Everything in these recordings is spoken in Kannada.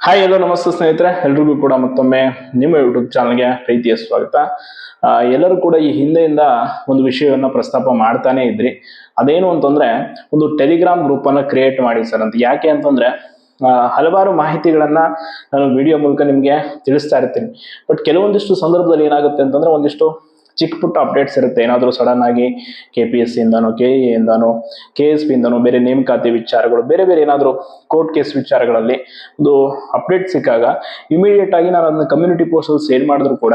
ಹಾಯ್ ಎಲ್ಲೋ ನಮಸ್ತೆ ಸ್ನೇಹಿತರೆ. ಎಲ್ರಿಗೂ ಕೂಡ ಮತ್ತೊಮ್ಮೆ ನಿಮ್ಮ ಯೂಟ್ಯೂಬ್ ಚಾನಲ್ಗೆ ಪ್ರೀತಿಯ ಸ್ವಾಗತ. ಎಲ್ಲರೂ ಕೂಡ ಈ ಹಿಂದೆಯಿಂದ ಒಂದು ವಿಷಯವನ್ನ ಪ್ರಸ್ತಾಪ ಮಾಡ್ತಾನೆ ಇದ್ರಿ. ಅದೇನು ಅಂತಂದ್ರೆ, ಒಂದು ಟೆಲಿಗ್ರಾಮ್ ಗ್ರೂಪ್ ಅನ್ನ ಕ್ರಿಯೇಟ್ ಮಾಡಿ ಸರ್ ಅಂತ. ಯಾಕೆ ಅಂತಂದ್ರೆ ಹಲವಾರು ಮಾಹಿತಿಗಳನ್ನ ನಾನು ವಿಡಿಯೋ ಮೂಲಕ ನಿಮ್ಗೆ ತಿಳಿಸ್ತಾ ಇರ್ತೀನಿ. ಬಟ್ ಕೆಲವೊಂದಿಷ್ಟು ಸಂದರ್ಭದಲ್ಲಿ ಏನಾಗುತ್ತೆ ಅಂತಂದ್ರೆ, ಒಂದಿಷ್ಟು ಚಿಕ್ಕ ಪುಟ್ಟ ಅಪ್ಡೇಟ್ಸ್ ಇರುತ್ತೆ. ಏನಾದರೂ ಸಡನ್ ಆಗಿ ಕೆ ಪಿ ಎಸ್ ಇಂದನೋ ಕೆ ಇ ಇಂದನೋ ಕೆ ಎಸ್ ಪಿ ಇಂದನೋ, ಬೇರೆ ನೇಮಕಾತಿ ವಿಚಾರಗಳು, ಬೇರೆ ಬೇರೆ ಏನಾದರೂ ಕೋರ್ಟ್ ಕೇಸ್ ವಿಚಾರಗಳಲ್ಲಿ ಒಂದು ಅಪ್ಡೇಟ್ ಸಿಕ್ಕಾಗ ಇಮಿಡಿಯೇಟ್ ಆಗಿ ನಾನು ಅದನ್ನ ಕಮ್ಯುನಿಟಿ ಪೋಸ್ಟಲ್ಲಿ ಸೇರ್ ಮಾಡಿದ್ರು ಕೂಡ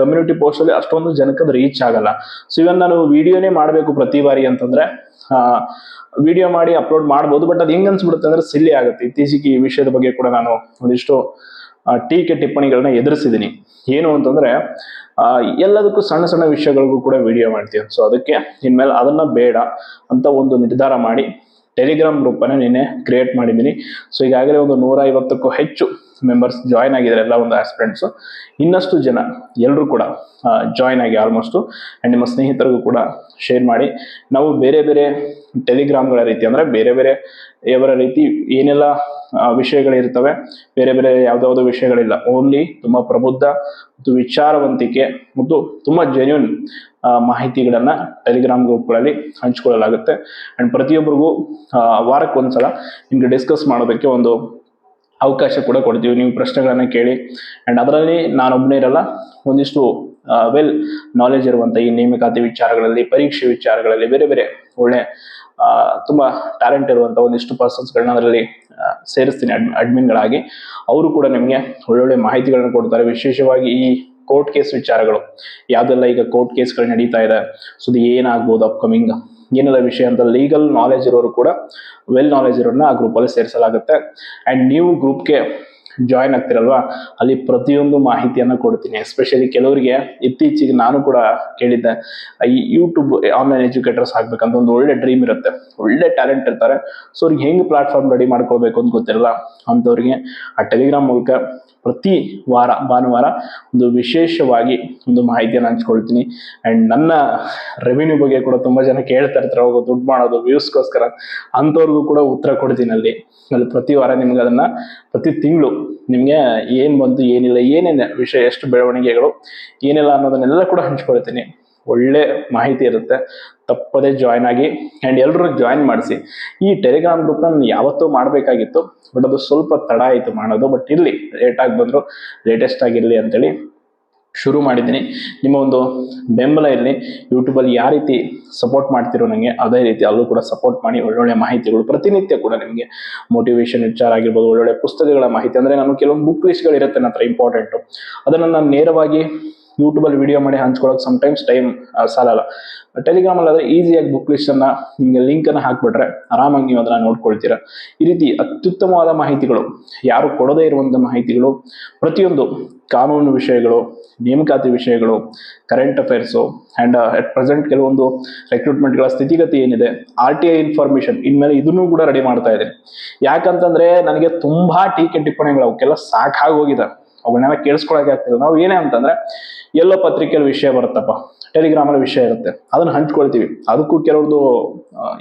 ಕಮ್ಯುನಿಟಿ ಪೋಸ್ಟಲ್ಲಿ ಅಷ್ಟೊಂದು ಜನಕ್ಕೆ ಅದು ರೀಚ್ ಆಗಲ್ಲ. ಸೊ ಇವನ್ ನಾನು ವಿಡಿಯೋನೇ ಮಾಡಬೇಕು ಪ್ರತಿ ಬಾರಿ ಅಂತಂದ್ರೆ ವಿಡಿಯೋ ಮಾಡಿ ಅಪ್ಲೋಡ್ ಮಾಡ್ಬೋದು ಬಟ್ ಅದು ಹೆಂಗ್ ಅನ್ಸ್ಬಿಡುತ್ತೆ ಅಂದ್ರೆ ಸಿಲ್ಲಿ ಆಗುತ್ತೆ. ಇತ್ತೀಚೆಗೆ ಈ ವಿಷಯದ ಬಗ್ಗೆ ಕೂಡ ನಾನು ಒಂದಿಷ್ಟು ಟೀಕೆ ಟಿಪ್ಪಣಿಗಳನ್ನ ಎದುರಿಸಿದ್ದೀನಿ ಏನು ಅಂತಂದ್ರೆ ಆ, ಎಲ್ಲದಕ್ಕೂ ಸಣ್ಣ ಸಣ್ಣ ವಿಷಯಗಳಿಗೂ ಕೂಡ ವಿಡಿಯೋ ಮಾಡ್ತೀವಿ. ಸೊ ಅದಕ್ಕೆ ಇನ್ಮೇಲೆ ಅದನ್ನ ಬೇಡ ಅಂತ ಒಂದು ನಿರ್ಧಾರ ಮಾಡಿ ಟೆಲಿಗ್ರಾಮ್ ಗ್ರೂಪ್ ಅನ್ನ ನಿನ್ನೆ ಕ್ರಿಯೇಟ್ ಮಾಡಿದ್ದೀನಿ ಸೊ ಈಗಾಗಲೇ ಒಂದು ನೂರ ಐವತ್ತಕ್ಕೂ ಹೆಚ್ಚು ಮೆಂಬರ್ಸ್ ಜಾಯ್ನ್ ಆಗಿದ್ದಾರೆ ಎಲ್ಲ ಒಂದು ಆಸ್ಪಿರೆಂಟ್ಸ್ ಇನ್ನಷ್ಟು ಜನ ಎಲ್ಲರೂ ಕೂಡ ಜಾಯ್ನ್ ಆಗಿ ಆಲ್ಮೋಸ್ಟು ಆ್ಯಂಡ್ ನಿಮ್ಮ ಸ್ನೇಹಿತರಿಗೂ ಕೂಡ ಶೇರ್ ಮಾಡಿ. ನಾವು ಬೇರೆ ಬೇರೆ ಟೆಲಿಗ್ರಾಮ್ಗಳ ರೀತಿ ಅಂದರೆ ಬೇರೆ ಬೇರೆ ಇವರ ರೀತಿ ಏನೆಲ್ಲ ವಿಷಯಗಳಿರ್ತವೆ ಬೇರೆ ಬೇರೆ ಯಾವುದಾವುದೋ ವಿಷಯಗಳಿಲ್ಲ. ಓನ್ಲಿ ತುಂಬ ಪ್ರಬುದ್ಧ ಮತ್ತು ವಿಚಾರವಂತಿಕೆ ಮತ್ತು ತುಂಬ ಜೆನ್ಯೂನ್ ಮಾಹಿತಿಗಳನ್ನು ಟೆಲಿಗ್ರಾಮ್ ಗ್ರೂಪ್ಗಳಲ್ಲಿ ಹಂಚ್ಕೊಳ್ಳಲಾಗುತ್ತೆ. ಆ್ಯಂಡ್ ಪ್ರತಿಯೊಬ್ಬರಿಗೂ ವಾರಕ್ಕೊಂದ್ಸಲ ನಿಮಗೆ ಡಿಸ್ಕಸ್ ಮಾಡೋದಕ್ಕೆ ಒಂದು ಅವಕಾಶ ಕೂಡ ಕೊಡ್ತೀವಿ. ನೀವು ಪ್ರಶ್ನೆಗಳನ್ನು ಕೇಳಿ. ಆ್ಯಂಡ್ ಅದರಲ್ಲಿ ನಾನೊಬ್ಬನೇ ಇರಲ್ಲ. ಒಂದಿಷ್ಟು ವೆಲ್ ನಾಲೆಜ್ ಇರುವಂಥ ಈ ನೇಮಕಾತಿ ವಿಚಾರಗಳಲ್ಲಿ, ಪರೀಕ್ಷೆ ವಿಚಾರಗಳಲ್ಲಿ ಬೇರೆ ಬೇರೆ ಒಳ್ಳೆ ತುಂಬಾ ಟ್ಯಾಲೆಂಟ್ ಇರುವಂಥ ಒಂದಿಷ್ಟು ಪರ್ಸನ್ಸ್ಗಳನ್ನ ಅದರಲ್ಲಿ ಸೇರಿಸ್ತೀನಿ ಅಡ್ ಅಡ್ಮಿನ್ಗಳಾಗಿ ಅವರು ಕೂಡ ನಿಮಗೆ ಒಳ್ಳೊಳ್ಳೆ ಮಾಹಿತಿಗಳನ್ನು ಕೊಡ್ತಾರೆ. ವಿಶೇಷವಾಗಿ ಈ ಕೋರ್ಟ್ ಕೇಸ್ ವಿಚಾರಗಳು. ಯಾವುದೆಲ್ಲ ಈಗ ಕೋರ್ಟ್ ಕೇಸ್ಗಳು ನಡೀತಾ ಇದೆ. ಸೊ ಏನಾಗ್ಬೋದು ಅಪ್ಕಮಿಂಗ್ ಏನೆಲ್ಲ ವಿಷಯ ಅಂತ ಲೀಗಲ್ ನಾಲೆಜ್ ಇರೋರು ಕೂಡ ವೆಲ್ ನಾಲೆಜ್ ಇರೋರನ್ನ ಆ ಗ್ರೂಪಲ್ಲಿ ಸೇರಿಸಲಾಗುತ್ತೆ. ಆ್ಯಂಡ್ ನೀವು ಗ್ರೂಪ್ಗೆ ಜಾಯ್ನ್ ಆಗ್ತಿರಲ್ವಾ? ಅಲ್ಲಿ ಪ್ರತಿಯೊಂದು ಮಾಹಿತಿಯನ್ನು ಕೊಡ್ತೀನಿ. ಎಸ್ಪೆಷಲಿ ಕೆಲವರಿಗೆ ಇತ್ತೀಚೆಗೆ ನಾನು ಕೂಡ ಕೇಳಿದ್ದೆ ಈ ಯೂಟ್ಯೂಬ್ ಆನ್ಲೈನ್ ಎಜುಕೇಟರ್ಸ್ ಆಗ್ಬೇಕಂತ ಒಂದು ಒಳ್ಳೆ ಡ್ರೀಮ್ ಇರುತ್ತೆ. ಒಳ್ಳೆ ಟ್ಯಾಲೆಂಟ್ ಇರ್ತಾರೆ. ಸೊ ಅವ್ರಿಗೆ ಹೆಂಗೆ ಪ್ಲಾಟ್ಫಾರ್ಮ್ ರೆಡಿ ಮಾಡ್ಕೊಳ್ಬೇಕು ಅಂತ ಗೊತ್ತಿರಲ್ಲ? ಅಂಥವ್ರಿಗೆ ಆ ಟೆಲಿಗ್ರಾಮ್ ಮೂಲಕ ಪ್ರತಿ ವಾರ, ಭಾನುವಾರ ಒಂದು ವಿಶೇಷವಾಗಿ ಒಂದು ಮಾಹಿತಿಯನ್ನು ಹಂಚ್ಕೊಳ್ತೀನಿ. ಆ್ಯಂಡ್ ನನ್ನ ರೆವಿನ್ಯೂ ಬಗ್ಗೆ ಕೂಡ ತುಂಬ ಜನ ಕೇಳ್ತಾ ಇರ್ತಾರೆ. ಹೋಗೋ ದುಡ್ಡು ಮಾಡೋದು ವ್ಯೂಸ್ಗೋಸ್ಕರ ಅಂಥವ್ರಿಗೂ ಕೂಡ ಉತ್ತರ ಕೊಡ್ತೀನಿ ಅಲ್ಲಿ. ಅಲ್ಲಿ ಪ್ರತಿ ವಾರ ನಿಮ್ಗೆ ಅದನ್ನ ಪ್ರತಿ ತಿಂಗಳು ನಿಮಗೆ ಏನು ಬಂತು, ಏನಿಲ್ಲ, ಏನೇನು ವಿಷಯ, ಎಷ್ಟು ಬೆಳವಣಿಗೆಗಳು, ಏನಿಲ್ಲ ಅನ್ನೋದನ್ನೆಲ್ಲ ಕೂಡ ಹಂಚ್ಕೊಳ್ತೀನಿ. ಒಳ್ಳೆ ಮಾಹಿತಿ ಇರುತ್ತೆ. ತಪ್ಪದೇ ಜಾಯ್ನ್ ಆಗಿ ಆ್ಯಂಡ್ ಎಲ್ಲರೂ ಜಾಯ್ನ್ ಮಾಡಿಸಿ. ಈ ಟೆಲಿಗ್ರಾಮ್ ಗ್ರೂಪ್ನ ನಾನು ಯಾವತ್ತೂ ಮಾಡಬೇಕಾಗಿತ್ತು ಬಟ್ ಅದು ಸ್ವಲ್ಪ ತಡ ಆಯಿತು ಮಾಡೋದು. ಬಟ್ ಇರಲಿ ಲೇಟಾಗಿ ಬಂದರು ಲೇಟೆಸ್ಟ್ ಆಗಿರಲಿ ಅಂತೇಳಿ ಶುರು ಮಾಡಿದ್ದೀನಿ. ನಿಮ್ಮ ಒಂದು ಬೆಂಬಲ ಇರಲಿ. ಯೂಟ್ಯೂಬಲ್ಲಿ ಯಾವ ರೀತಿ ಸಪೋರ್ಟ್ ಮಾಡ್ತಿರೋ ನನಗೆ ಅದೇ ರೀತಿ ಅಲ್ಲೂ ಕೂಡ ಸಪೋರ್ಟ್ ಮಾಡಿ ಒಳ್ಳೊಳ್ಳೆ ಮಾಹಿತಿಗಳು ಪ್ರತಿನಿತ್ಯ ಕೂಡ ನಿಮಗೆ ಮೋಟಿವೇಶನ್ ವಿಚಾರ ಆಗಿರ್ಬೋದು, ಒಳ್ಳೊಳ್ಳೆ ಪುಸ್ತಕಗಳ ಮಾಹಿತಿ. ಅಂದರೆ ನಾನು ಕೆಲವೊಂದು ಬುಕ್ ಲಿಸ್ಟ್ಗಳಿರುತ್ತೆ ನನ್ನ ಹತ್ರ ಇಂಪಾರ್ಟೆಂಟು ಅದನ್ನು ನಾನು ನೇರವಾಗಿ ಯೂಟ್ಯೂಬಲ್ಲಿ ವಿಡಿಯೋ ಮಾಡಿ ಹಂಚ್ಕೊಳಕ್ ಸಮ್ ಟೈಮ್ಸ್ ಟೈಮ್ ಸಾಲಲ್ಲ. ಟೆಲಿಗ್ರಾಮಲ್ಲಿ ಆದರೆ ಈಸಿಯಾಗಿ ಬುಕ್ ಲಿಸ್ಟನ್ನು ನಿಮಗೆ ಲಿಂಕನ್ನು ಹಾಕ್ಬಿಟ್ರೆ ಆರಾಮಾಗಿ ನೀವು ಅದನ್ನು ನೋಡ್ಕೊಳ್ತೀರಾ. ಈ ರೀತಿ ಅತ್ಯುತ್ತಮವಾದ ಮಾಹಿತಿಗಳು, ಯಾರು ಕೊಡದೇ ಇರುವಂಥ ಮಾಹಿತಿಗಳು, ಪ್ರತಿಯೊಂದು ಕಾನೂನು ವಿಷಯಗಳು, ನೇಮಕಾತಿ ವಿಷಯಗಳು current affairs and at present ಕೆಲವೊಂದು ರೆಕ್ರೂಟ್ಮೆಂಟ್ಗಳ ಸ್ಥಿತಿಗತಿ ಏನಿದೆ ಆರ್ ಟಿ ಐ ಇನ್ಫಾರ್ಮೇಷನ್ ಇನ್ಮೇಲೆ ಇದನ್ನು ಕೂಡ ರೆಡಿ ಮಾಡ್ತಾ ಇದ್ದೀನಿ ಯಾಕಂತಂದ್ರೆ ನನಗೆ ತುಂಬಾ ಟೀಕೆ ಟಿಪ್ಪಣಿಗಳು ಅವಕ್ಕೆಲ್ಲ ಸಾಕಾಗೋಗಿದೆ ಅವನ್ನೆಲ್ಲ ಕೇಳಿಸ್ಕೊಳಕ್ಕೆ ಆಗ್ತಿಲ್ಲ. ನಾವು ಏನೇ ಅಂತಂದ್ರೆ ಎಲ್ಲೋ ಪತ್ರಿಕೆಯಲ್ಲಿ ವಿಷಯ ಬರುತ್ತಪ್ಪ ಟೆಲಿಗ್ರಾಮಲ್ಲಿ ವಿಷಯ ಇರುತ್ತೆ, ಅದನ್ನ ಹಂಚ್ಕೊಳ್ತೀವಿ. ಅದಕ್ಕೂ ಕೆಲವ್ರದ್ದು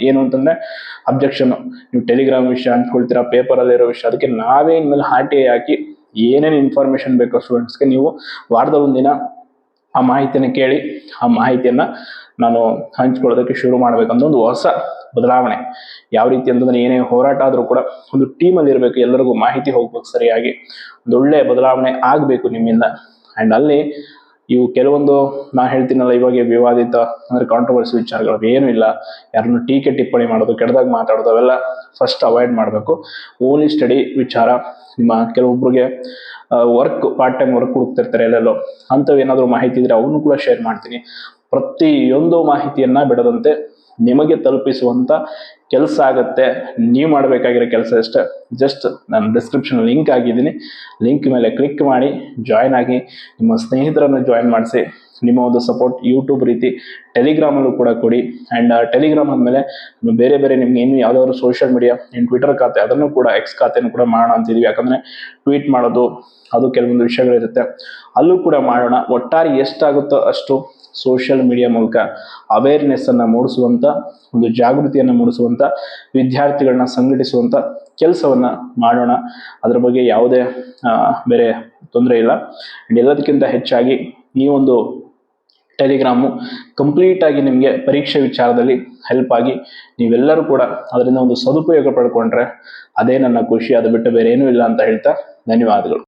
ಏನು ಅಂತಂದ್ರೆ ಅಬ್ಜೆಕ್ಷನ್ ನೀವು ಟೆಲಿಗ್ರಾಮ್ ವಿಷಯ ಹಂಚ್ಕೊಳ್ತೀರಾ ಪೇಪರಲ್ಲಿರೋ ವಿಷಯ, ಅದಕ್ಕೆ ನಾವೇ ಇನ್ಮೇಲೆ ಹಾಟಿ ಹಾಕಿ ಏನೇನು ಇನ್ಫಾರ್ಮೇಶನ್ ಬೇಕೋ ಸ್ಟೂಡೆಂಟ್ಸ್ಗೆ ನೀವು ವಾರದ ಒಂದಿನ ಆ ಮಾಹಿತಿಯನ್ನು ಕೇಳಿ, ಆ ಮಾಹಿತಿಯನ್ನು ನಾನು ಹಂಚ್ಕೊಳ್ಳೋದಕ್ಕೆ ಶುರು ಮಾಡಬೇಕಂತ ಒಂದು ಹೊಸ ಬದಲಾವಣೆ. ಯಾವ ರೀತಿ ಅಂತಂದ್ರೆ ಏನೇ ಹೋರಾಟ ಆದರೂ ಕೂಡ ಒಂದು ಟೀಮಲ್ಲಿ ಇರಬೇಕು, ಎಲ್ಲರಿಗೂ ಮಾಹಿತಿ ಹೋಗ್ಬೇಕು ಸರಿಯಾಗಿ. ಒಂದು ಒಳ್ಳೆ ಬದಲಾವಣೆ ಆಗಬೇಕು ನಿಮ್ಮಿಂದ. ಆ್ಯಂಡ್ ಅಲ್ಲಿ ಇವು ಕೆಲವೊಂದು ನಾ ಹೇಳ್ತೀನಲ್ಲ ಇವಾಗ ವಿವಾದಿತ ಅಂದ್ರೆ ಕಾಂಟ್ರವರ್ಸಿ ವಿಚಾರಗಳು ಏನೂ ಇಲ್ಲ. ಯಾರನ್ನು ಟೀಕೆ ಟಿಪ್ಪಣಿ ಮಾಡೋದು ಕೆಟ್ಟದಾಗ ಮಾತಾಡೋದು ಅವೆಲ್ಲ ಫಸ್ಟ್ ಅವಾಯ್ಡ್ ಮಾಡಬೇಕು. ಓನ್ಲಿ ಸ್ಟಡಿ ವಿಚಾರ. ನಿಮ್ಮ ಕೆಲವೊಬ್ಬರಿಗೆ ವರ್ಕ್ ಪಾರ್ಟ್ ಟೈಮ್ ವರ್ಕ್ ಹುಡುಕ್ತಿರ್ತಾರೆ ಎಲ್ಲೆಲ್ಲೋ. ಅಂಥವು ಏನಾದರೂ ಮಾಹಿತಿ ಇದ್ರೆ ಅವನು ಕೂಡ ಶೇರ್ ಮಾಡ್ತೀನಿ. ಪ್ರತಿಯೊಂದು ಮಾಹಿತಿಯನ್ನ ಬಿಡದಂತೆ ನಿಮಗೆ ತಲುಪಿಸುವಂತ ಕೆಲಸ ಆಗುತ್ತೆ. ನೀವು ಮಾಡಬೇಕಾಗಿರೋ ಕೆಲಸ ಅಷ್ಟೇ. ಜಸ್ಟ್ ನಾನು ಡಿಸ್ಕ್ರಿಪ್ಷನ್ ಲಿಂಕ್ ಆಗಿದ್ದೀನಿ ಲಿಂಕ್ ಮೇಲೆ ಕ್ಲಿಕ್ ಮಾಡಿ ಜಾಯ್ನ್ ಆಗಿ, ನಿಮ್ಮ ಸ್ನೇಹಿತರನ್ನು ಜಾಯ್ನ್ ಮಾಡಿಸಿ. ನಿಮ್ಮ ಒಂದು ಸಪೋರ್ಟ್ ಯೂಟ್ಯೂಬ್ ರೀತಿ ಟೆಲಿಗ್ರಾಮಲ್ಲೂ ಕೂಡ ಕೊಡಿ. ಆ್ಯಂಡ್ ಟೆಲಿಗ್ರಾಮ್ ಆದಮೇಲೆ ಬೇರೆ ಬೇರೆ ನಿಮ್ಗೆ ಏನು ಯಾವ್ದಾದ್ರು ಸೋಷಿಯಲ್ ಮೀಡಿಯಾ ಏನು ಟ್ವಿಟರ್ ಖಾತೆ, ಅದನ್ನು ಕೂಡ ಎಕ್ಸ್ ಖಾತೆಯನ್ನು ಕೂಡ ಮಾಡೋಣ ಅಂತಿದ್ದೀವಿ ಯಾಕಂದರೆ ಟ್ವೀಟ್ ಮಾಡೋದು, ಅದು ಕೆಲವೊಂದು ವಿಷಯಗಳಿರುತ್ತೆ. ಅಲ್ಲೂ ಕೂಡ ಮಾಡೋಣ. ಒಟ್ಟಾರೆ ಎಷ್ಟಾಗುತ್ತೋ ಅಷ್ಟು ಸೋಷಿಯಲ್ ಮೀಡಿಯಾ ಮೂಲಕ ಅವೇರ್ನೆಸ್ಸನ್ನು ಮೂಡಿಸುವಂಥ ಒಂದು ಜಾಗೃತಿಯನ್ನು ಮೂಡಿಸುವಂಥ ವಿದ್ಯಾರ್ಥಿಗಳನ್ನ ಸಂಘಟಿಸುವಂಥ ಕೆಲಸವನ್ನು ಮಾಡೋಣ. ಅದರ ಬಗ್ಗೆ ಯಾವುದೇ ಬೇರೆ ತೊಂದರೆ ಇಲ್ಲ. ಆ್ಯಂಡ್ ಎಲ್ಲದಕ್ಕಿಂತ ಹೆಚ್ಚಾಗಿ ಈ ಒಂದು ಟೆಲಿಗ್ರಾಮು ಕಂಪ್ಲೀಟಾಗಿ ನಿಮಗೆ ಪರೀಕ್ಷೆ ವಿಚಾರದಲ್ಲಿ ಹೆಲ್ಪ್ ಆಗಿ ನೀವೆಲ್ಲರೂ ಕೂಡ ಅದರಿಂದ ಒಂದು ಸದುಪಯೋಗ ಪಡ್ಕೊಂಡ್ರೆ ಅದೇ ನನ್ನ ಖುಷಿ. ಅದು ಬಿಟ್ಟು ಬೇರೆ ಏನೂ ಇಲ್ಲ ಅಂತ ಹೇಳ್ತಾ ಧನ್ಯವಾದಗಳು.